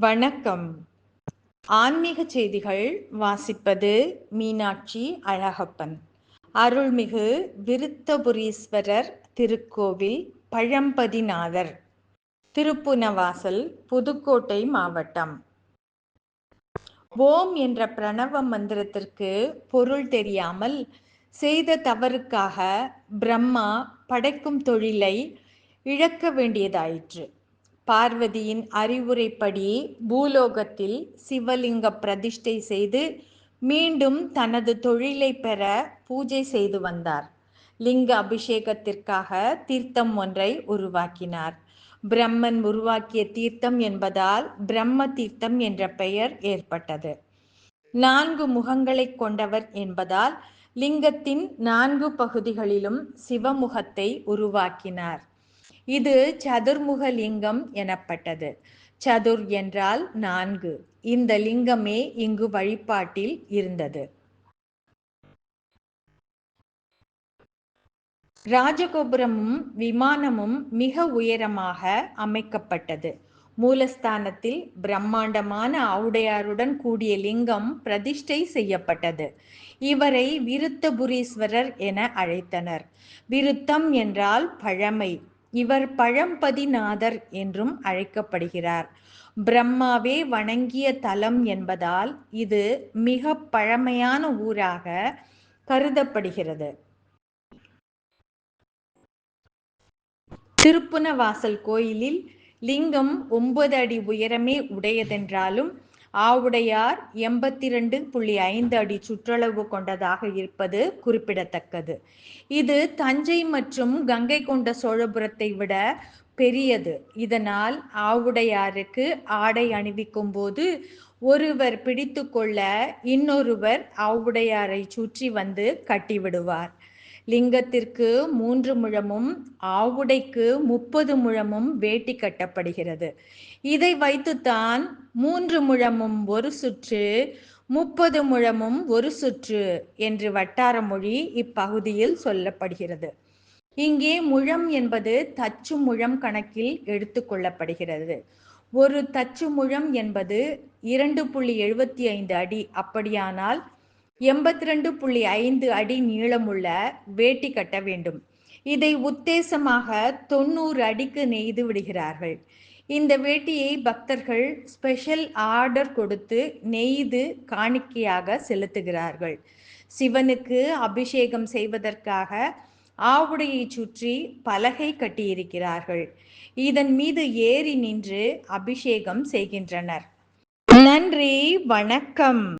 வணக்கம். ஆன்மீக செய்திகள் வாசிப்பது மீனாட்சி அழகப்பன். அருள்மிகு விருத்தபுரீஸ்வரர் திருக்கோவில் பழம்பதிநாதர். திருப்புனவாசல் புதுக்கோட்டை மாவட்டம். ஓம் என்ற பிரணவ மந்திரத்திற்கு பொருள் தெரியாமல் செய்த தவறுக்காக பிரம்மா படைக்கும் தொழிலை இழக்க வேண்டியதாயிற்று. பார்வதியின் அறிவுரைப்படி பூலோகத்தில் சிவலிங்க பிரதிஷ்டை செய்து மீண்டும் தனது தொழிலை பெற பூஜை செய்து வந்தார். லிங்க அபிஷேகத்திற்காக தீர்த்தம் ஒன்றை உருவாக்கினார். பிரம்மன் உருவாக்கிய தீர்த்தம் என்பதால் பிரம்ம தீர்த்தம் என்ற பெயர் ஏற்பட்டது. நான்கு முகங்களை கொண்டவர் என்பதால் லிங்கத்தின் நான்கு பகுதிகளிலும் சிவமுகத்தை உருவாக்கினார். இது சதுர்முக லிங்கம் எனப்பட்டது. சதுர் என்றால் நான்கு. இந்த லிங்கமே இங்கு வழிபாட்டில் இருந்தது. ராஜகோபுரமும் விமானமும் மிக உயரமாக அமைக்கப்பட்டது. மூலஸ்தானத்தில் பிரம்மாண்டமான ஆவுடையாருடன் கூடிய லிங்கம் பிரதிஷ்டை செய்யப்பட்டது. இவரை விருத்தபுரீஸ்வரர் என அழைத்தனர். விருத்தம் என்றால் பழமை. இவர் பழம்பதிநாதர் என்றும் அழைக்கப்படுகிறார். பிரம்மாவே வணங்கிய தலம் என்பதால் இது மிக பழமையான ஊராக கருதப்படுகிறது. திருப்புனவாசல் கோயிலில் லிங்கம் ஒன்பது அடி உயரமே உடையதென்றாலும் ஆவுடையார் எண்பத்தி ரெண்டு புள்ளி ஐந்து அடி சுற்றளவு கொண்டதாக இருப்பது குறிப்பிடத்தக்கது. இது தஞ்சை மற்றும் கங்கை கொண்ட சோழபுரத்தை விட பெரியது. இதனால் ஆவுடையாருக்கு ஆடை அணிவிக்கும் போது ஒருவர் பிடித்து கொள்ள இன்னொருவர் ஆவுடையாரை சுற்றி வந்து கட்டிவிடுவார். லிங்கத்திற்கு மூன்று முழமும் ஆவுடைக்கு முப்பது முழமும் வேட்டி கட்டப்படுகிறது. இதை வைத்துத்தான் மூன்று முழமும் ஒரு சுற்று முப்பது முழமும் ஒரு சுற்று என்று வட்டார மொழி இப்பகுதியில் சொல்லப்படுகிறது. இங்கே முழம் என்பது தச்சு முழம் கணக்கில் எடுத்துக்கொள்ளப்படுகிறது ஒரு தச்சு முழம் என்பது இரண்டு புள்ளி எழுபத்தி ஐந்து அடி அப்படியானால் எண்பத்தி ரெண்டு புள்ளி ஐந்து அடி நீளமுள்ள வேட்டி கட்ட வேண்டும். இதை உத்தேசமாக தொண்ணூறு அடிக்கு நெய்து விடுகிறார்கள். இந்த வேட்டியை பக்தர்கள் ஸ்பெஷல் ஆர்டர் கொடுத்து நெய்து காணிக்கையாக செலுத்துகிறார்கள். சிவனுக்கு அபிஷேகம் செய்வதற்காக ஆவுடையை சுற்றி பலகை கட்டியிருக்கிறார்கள். இதன் மீது ஏறி நின்று அபிஷேகம் செய்கின்றனர். நன்றி வணக்கம்.